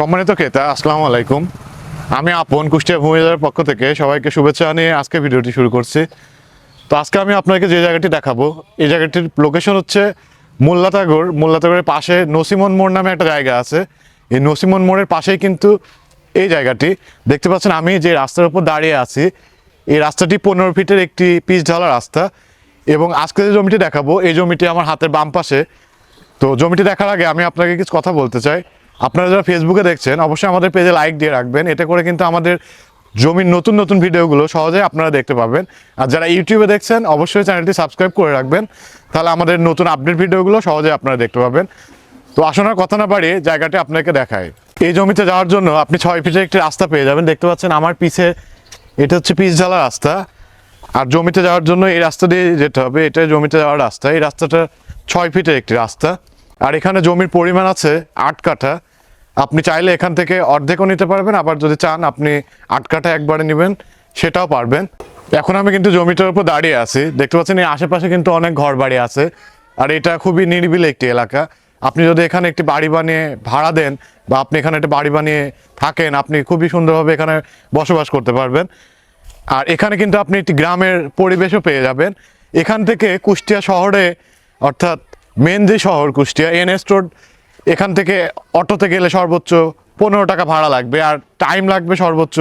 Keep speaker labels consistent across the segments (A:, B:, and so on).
A: সম্মানিত ক্রেতা, আসসালামু আলাইকুম। আমি আপন কুষ্টিয়া ভূমিদারের পক্ষ থেকে সবাইকে শুভেচ্ছা নিয়ে আজকে ভিডিওটি শুরু করছি। তো আজকে আমি আপনাকে যে জায়গাটি দেখাবো, এই জায়গাটির লোকেশন হচ্ছে মোল্লাতাগর মোল্লাতাগরের পাশে নসিমন মোড় নামে একটা জায়গা আছে। এই নসিমন মোড়ের পাশেই কিন্তু এই জায়গাটি। দেখতে পাচ্ছেন আমি যে রাস্তার উপর দাঁড়িয়ে আছি, এই রাস্তাটি পনেরো ফিটের একটি পিচ ঢালা রাস্তা এবং আজকে যে জমিটি দেখাবো, এই জমিটি আমার হাতের বাম পাশে। তো জমিটি দেখার আগে আমি আপনাকে কিছু কথা বলতে চাই। আপনারা যারা ফেসবুকে দেখছেন, অবশ্যই আমাদের পেজে লাইক দিয়ে রাখবেন। এতে করে কিন্তু আমাদের জমির নতুন নতুন ভিডিওগুলো সহজেই আপনারা দেখতে পাবেন। আর যারা ইউটিউবে দেখছেন, অবশ্যই চ্যানেলটি সাবস্ক্রাইব করে রাখবেন। তাহলে আমাদের নতুন আপডেট ভিডিওগুলো সহজে আপনারা দেখতে পাবেন। তো আসুন আর কথা না বাড়িয়ে জায়গাটি আপনাকে দেখায় এই জমিতে যাওয়ার জন্য আপনি ছয় ফিটের একটি রাস্তা পেয়ে যাবেন। দেখতে পাচ্ছেন আমার পিছে এটা হচ্ছে পিচ ঢালা রাস্তা। আর জমিতে যাওয়ার জন্য এই রাস্তা দিয়ে যেতে হবে। এটা জমিতে যাওয়ার রাস্তা। এই রাস্তাটা ছয় ফিটের একটি রাস্তা। আর এখানে জমির পরিমাণ আছে আট কাঠা। আপনি চাইলে এখান থেকে অর্ধেকও নিতে পারবেন, আবার যদি চান আপনি আটকাটা একবারে নেবেন, সেটাও পারবেন। এখন আমি কিন্তু জমিটার উপর দাঁড়িয়ে আছি। দেখতে পাচ্ছেন, এই আশেপাশে কিন্তু অনেক ঘর বাড়ি আছে, আর এটা খুবই নিরিবিলি একটি এলাকা। আপনি যদি এখানে একটি বাড়ি বানিয়ে ভাড়া দেন, বা আপনি এখানে একটা বাড়ি বানিয়ে থাকেন, আপনি খুবই সুন্দরভাবে এখানে বসবাস করতে পারবেন। আর এখানে কিন্তু আপনি একটি গ্রামের পরিবেশও পেয়ে যাবেন। এখান থেকে কুষ্টিয়া শহরে, অর্থাৎ মেন যে শহর কুষ্টিয়া, এনএস রোড এখান থেকে অটোতে গেলে সর্বোচ্চ পনেরো টাকা ভাড়া লাগবে আর টাইম লাগবে সর্বোচ্চ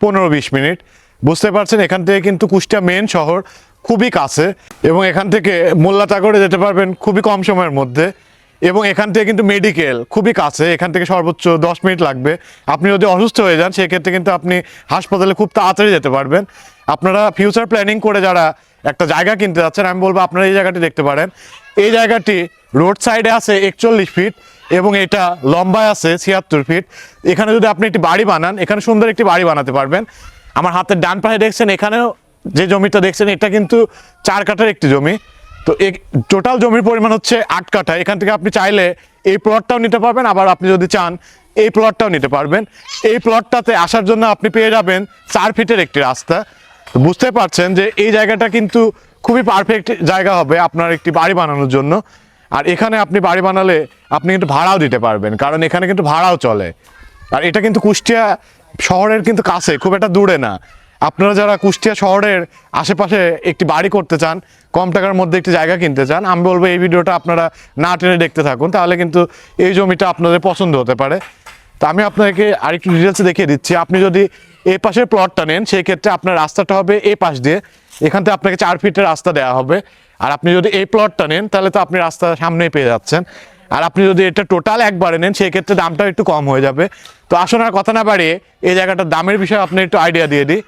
A: পনেরো বিশ মিনিট। বুঝতে পারছেন, এখান থেকে কিন্তু কুষ্টিয়া মেন শহর খুবই কাছে এবং এখান থেকে মোল্লা টাগরে যেতে পারবেন খুবই কম সময়ের মধ্যে। এবং এখান থেকে কিন্তু মেডিকেল খুবই কাছে, এখান থেকে সর্বোচ্চ দশ মিনিট লাগবে। আপনি যদি অসুস্থ হয়ে যান, সেক্ষেত্রে কিন্তু আপনি হাসপাতালে খুব তাড়াতাড়ি যেতে পারবেন। আপনারা ফিউচার প্ল্যানিং করে যারা একটা জায়গা কিনতে যাচ্ছেন, আমি বলব আপনারা এই জায়গাটি দেখতে পারেন। এই জায়গাটি রোড সাইডে আছে একচল্লিশ ফিট এবং এটা লম্বায় আছে ছিয়াত্তর ফিট এখানে যদি আপনি একটি বাড়ি বানান, এখানে সুন্দর একটি বাড়ি বানাতে পারবেন। আমার হাতের ডান পাশে দেখছেন, এখানেও যে জমিটা দেখছেন, এটা কিন্তু চার কাঠার একটি জমি। তো টোটাল জমির পরিমাণ হচ্ছে আট কাঠা। এখান থেকে আপনি চাইলে এই প্লটটাও নিতে পারবেন, আবার আপনি যদি চান এই প্লটটাও নিতে পারবেন। এই প্লটটাতে আসার জন্য আপনি পেয়ে যাবেন চার ফিটের একটি রাস্তা। বুঝতে পারছেন যে এই জায়গাটা কিন্তু খুবই পারফেক্ট জায়গা হবে আপনার একটি বাড়ি বানানোর জন্য। আর এখানে আপনি বাড়ি বানালে আপনি কিন্তু ভাড়াও দিতে পারবেন, কারণ এখানে কিন্তু ভাড়াও চলে। আর এটা কিন্তু কুষ্টিয়া শহরের কিন্তু কাছে, খুব একটা দূরে না। আপনারা যারা কুষ্টিয়া শহরের আশেপাশে একটি বাড়ি করতে চান, কম টাকার মধ্যে একটি জায়গা কিনতে চান, আমি বলব এই ভিডিওটা আপনারা না টেনে দেখতে থাকুন, তাহলে কিন্তু এই জমিটা আপনাদের পছন্দ হতে পারে। তো আমি আপনাকে আরেকটু ডিটেলস দেখিয়ে দিচ্ছি। আপনি যদি এই পাশের প্লটটা নেন, সেই ক্ষেত্রে আপনার রাস্তাটা হবে এ পাশ দিয়ে। এখান থেকে আপনাকে চার ফিটের রাস্তা দেওয়া হবে। আর আপনি যদি এই প্লটটা নেন, তাহলে তো আপনি রাস্তা সামনেই পেয়ে যাচ্ছেন। আর আপনি যদি এটা টোটাল একবারে নেন, সেই ক্ষেত্রে দামটাও একটু কম হয়ে যাবে। তো আসুন আর কথা না বাড়িয়ে, এই জায়গাটার দামের বিষয়ে আপনি একটু আইডিয়া দিয়ে দিই।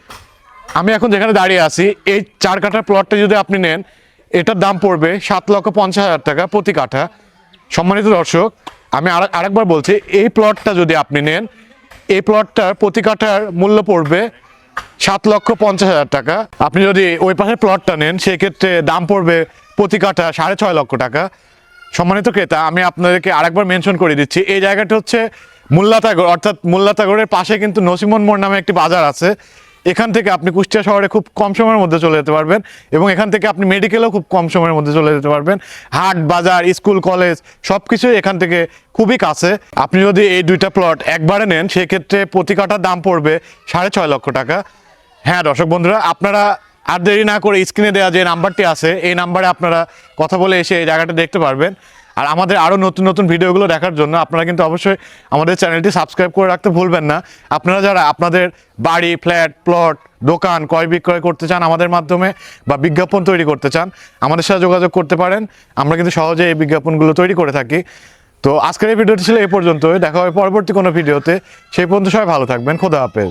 A: আমি এখন যেখানে দাঁড়িয়ে আছি, এই চার কাঠার প্লটটা যদি আপনি নেন, এটার দাম পড়বে সাত লক্ষ পঞ্চাশ হাজার টাকা প্রতি কাঠা। সম্মানিত দর্শক, আমি আর আরেকবার বলছি, এই প্লটটা যদি আপনি নেন, এই প্লটটার প্রতি কাঠার মূল্য পড়বে সাত লক্ষ পঞ্চাশ হাজার টাকা। আপনি যদি ওই পাশে প্লটটা নেন, সেক্ষেত্রে দাম পড়বে প্রতি কাঠা সাড়ে ছয় লক্ষ টাকা। সম্মানিত ক্রেতা, আমি আপনাদেরকে আরেকবার মেনশন করে দিচ্ছি, এই জায়গাটা হচ্ছে মোল্লাতাগড়, অর্থাৎ মোল্লাতাগড়ের পাশে কিন্তু নসিমন মোড় নামে একটি বাজার আছে। এখান থেকে আপনি কুষ্টিয়া শহরে খুব কম সময়ের মধ্যে চলে যেতে পারবেন এবং এখান থেকে আপনি মেডিকেলেও খুব কম সময়ের মধ্যে চলে যেতে পারবেন। হাট, বাজার, স্কুল কলেজ সব কিছুই এখান থেকে খুবই কাছে। আপনি যদি এই দুইটা প্লট একবারে নেন, সেক্ষেত্রে প্রতি কাঠার দাম পড়বে সাড়ে ছয় লক্ষ টাকা। হ্যাঁ দর্শক বন্ধুরা, আপনারা আর দেরি না করে স্ক্রিনে দেওয়া যে নাম্বারটি আছে, এই নাম্বারে আপনারা কথা বলে এসে এই জায়গাটা দেখতে পারবেন। আর আমাদের আরও নতুন নতুন ভিডিওগুলো দেখার জন্য আপনারা কিন্তু অবশ্যই আমাদের চ্যানেলটি সাবস্ক্রাইব করে রাখতে ভুলবেন না। আপনারা যারা আপনাদের বাড়ি, ফ্ল্যাট, প্লট, দোকান ক্রয় বিক্রয় করতে চান আমাদের মাধ্যমে বা বিজ্ঞাপন তৈরি করতে চান, আমাদের সাথে যোগাযোগ করতে পারেন। আমরা কিন্তু সহজে এই বিজ্ঞাপনগুলো তৈরি করে থাকি। তো আজকের এই ভিডিওটি ছিল এই পর্যন্তই। দেখা হবে পরবর্তী কোনো ভিডিওতে। সেই পর্যন্ত সবাই ভালো থাকবেন। খোদা হাফেজ।